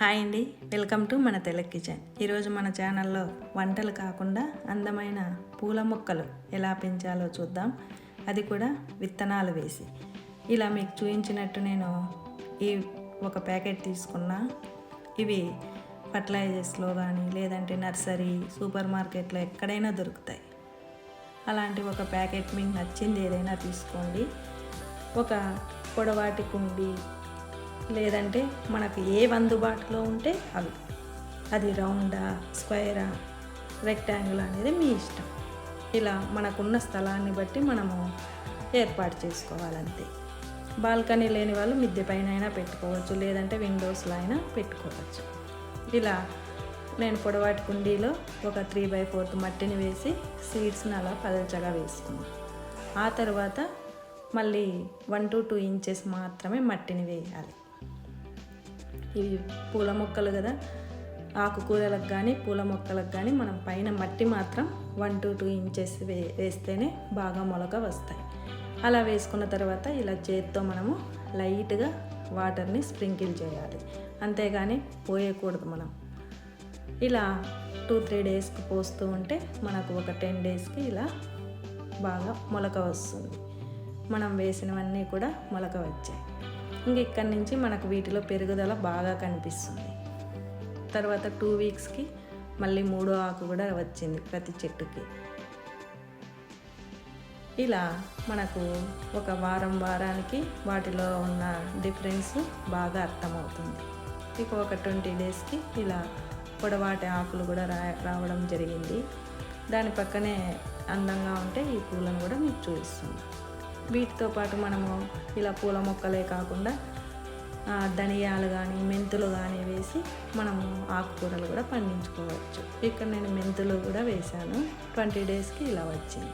Hi అండి. Welcome to మన Telugu kitchen. ఈరోజు మన ఛానల్లో వంటలు కాకుండా అందమైన పూల మొక్కలు ఎలా పెంచాలో చూద్దాం. అది కూడా విత్తనాలు వేసి. ఇలా మీకు చూపించినట్టు నేను ఈ ఒక ప్యాకెట్ తీసుకున్నా. ఇవి ఫర్టిలైజర్స్లో కానీ లేదంటే నర్సరీ సూపర్ మార్కెట్లో ఎక్కడైనా దొరుకుతాయి. అలాంటి ఒక ప్యాకెట్ మీకు నచ్చింది ఏదైనా తీసుకోండి. ఒక పొడవాటి కుండి లేదంటే మనకు ఏ అందుబాటులో ఉంటే అవి. అది రౌండా స్క్వేరా రెక్టాంగిల్ అనేది మీ ఇష్టం. ఇలా మనకున్న స్థలాన్ని బట్టి మనము ఏర్పాటు చేసుకోవాలంతే. బాల్కనీ లేని వాళ్ళు మిద్దె పైన అయినా పెట్టుకోవచ్చు లేదంటే విండోస్లో అయినా పెట్టుకోవచ్చు. ఇలా నేను పొడవాటి కుండీలో ఒక త్రీ బై ఫోర్త్ మట్టిని వేసి సీడ్స్ని అలా పదల్చగా వేసుకున్నాను ఆ తర్వాత మళ్ళీ వన్ టు టూ ఇంచెస్ మాత్రమే మట్టిని వేయాలి. ఇవి పూల మొక్కలు కదా. ఆకుకూరలకు కానీ పూల మొక్కలకు కానీ మనం పైన మట్టి మాత్రం వన్ టు టూ ఇంచెస్ వే వేస్తేనే బాగా మొలక వస్తాయి. అలా వేసుకున్న తర్వాత ఇలా చేత్తో మనము లైట్గా వాటర్ని స్ప్రింకిల్ చేయాలి. అంతేగాని పోయకూడదు మనం. ఇలా టూ త్రీ డేస్కి పోస్తూ ఉంటే మనకు ఒక టెన్ డేస్కి ఇలా బాగా మొలక వస్తుంది. మనం వేసినవన్నీ కూడా మొలక వచ్చాయి. ఇంక ఇక్కడి నుంచి మనకు వీటిలో పెరుగుదల బాగా కనిపిస్తుంది. తర్వాత టూ వీక్స్కి మళ్ళీ మూడో ఆకు కూడా వచ్చింది ప్రతి చెట్టుకి. ఇలా మనకు ఒక వారం వారానికి వాటిలో ఉన్న డిఫరెన్స్ బాగా అర్థమవుతుంది. ఇక ఒక ట్వంటీ డేస్కి ఇలా పొడవాటి ఆకులు కూడా రా రావడం జరిగింది. దాని పక్కనే అందంగా ఉంటే ఈ పూలను కూడా మీకు చూపిస్తుంది వీటితో పాటు మనము ఇలా పూల మొక్కలే కాకుండా ధనియాలు కానీ మెంతులు కానీ వేసి మనము ఆకుకూరలు కూడా పండించుకోవచ్చు. ఇక్కడ నేను మెంతులు కూడా వేశాను. ట్వంటీ డేస్కి ఇలా వచ్చింది.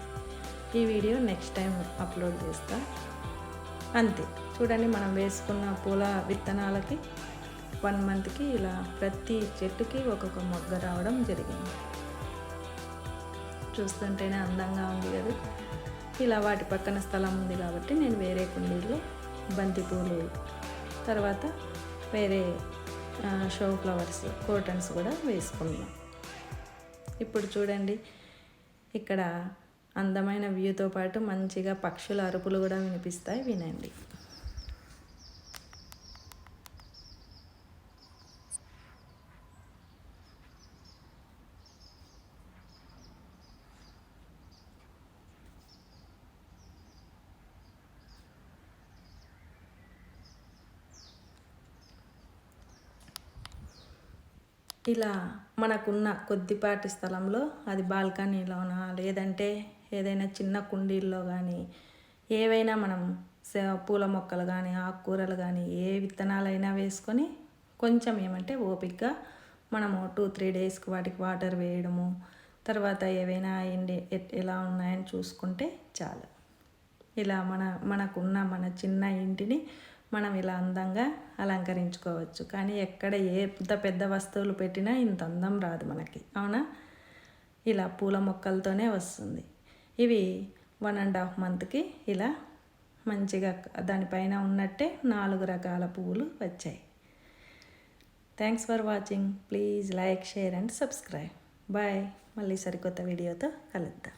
ఈ వీడియో నెక్స్ట్ టైం అప్లోడ్ చేస్తా. అంతే. చూడండి మనం వేసుకున్న పూల విత్తనాలకి వన్ మంత్కి ఇలా ప్రతి చెట్టుకి ఒక్కొక్క మొగ్గ రావడం జరిగింది. చూస్తుంటేనే అందంగా ఉంది కదా. ఇలా వాటి పక్కన స్థలం ఉంది కాబట్టి నేను వేరే కుండీలు బంతిపూలు తర్వాత వేరే షో ఫ్లవర్స్ కోటన్స్ కూడా వేసుకున్నాం. ఇప్పుడు చూడండి ఇక్కడ అందమైన వ్యూతో పాటు మంచిగా పక్షుల అరుపులు కూడా వినిపిస్తాయి వినండి. ఇలా మనకున్న కొద్దిపాటి స్థలంలో అది బాల్కనీలోనా లేదంటే ఏదైనా చిన్న కుండీల్లో కానీ ఏవైనా మనం పూల మొక్కలు కానీ ఆకుకూరలు కానీ ఏ విత్తనాలైనా వేసుకొని కొంచెం ఏమంటే ఓపిక్గా మనము టూ త్రీ డేస్కి వాటికి వాటర్ వేయడము తర్వాత ఏవైనా ఎండి ఎలా ఉన్నాయని చూసుకుంటే చాలు. ఇలా మన మనకున్న మన చిన్న ఇంటిని మనం ఇలా అందంగా అలంకరించుకోవచ్చు. కానీ ఎక్కడ ఏ పెద్ద పెద్ద వస్తువులు పెట్టినా ఇంత అందం రాదు మనకి. అవునా? ఇలా పూల మొక్కలతోనే వస్తుంది. ఇవి వన్ అండ్ హాఫ్ మంత్కి ఇలా మంచిగా దానిపైన ఉన్నట్టే నాలుగు రకాల పువ్వులు వచ్చాయి. Thanks for watching please like share and subscribe bye మళ్ళీ సరికొత్త వీడియోతో కలుద్దాం.